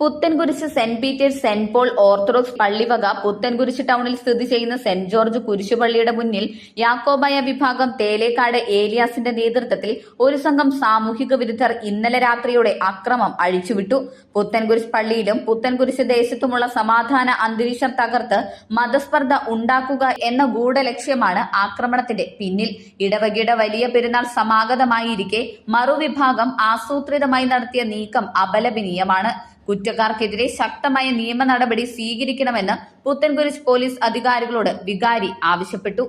Puthenkurish Saint Peter's Saint Paul Orthodox പള്ളിവക Puthenkurish ടൗണിൽ സ്ഥിതി ചെയ്യുന്ന സെന്റ് ജോർജ് കുരിശുപള്ളിയുടെ മുന്നിൽ യാക്കോബായ വിഭാഗം തേലേക്കാട് ഏലിയാസിന്റെ നേതൃത്വത്തിൽ ഒരു സംഘം സാമൂഹിക വിരുദ്ധർ ഇന്നലെ രാത്രിയോടെ അക്രമം അഴിച്ചുവിട്ടു. പുത്തൻകുരിശ് പള്ളിയിലും പുത്തൻകുരിശ് ദേശത്തുമുള്ള സമാധാന അന്തരീക്ഷം തകർത്ത് മതസ്പർദ്ധ ഉണ്ടാക്കുക എന്ന ഗൂഢലക്ഷ്യമാണ് ആക്രമണത്തിന്റെ പിന്നിൽ. ഇടവകയുടെ വലിയ പെരുന്നാൾ സമാഗതമായിരിക്കെ മറുവിഭാഗം ആസൂത്രിതമായി നടത്തിയ നീക്കം അപലപനീയമാണ്. കുറ്റക്കാർക്കെതിരെ ശക്തമായ നിയമ നടപടി സ്വീകരിക്കണമെന്ന് പുത്തൻകുരിശ് പോലീസ് അധികാരികളോട് വികാരി ആവശ്യപ്പെട്ടു.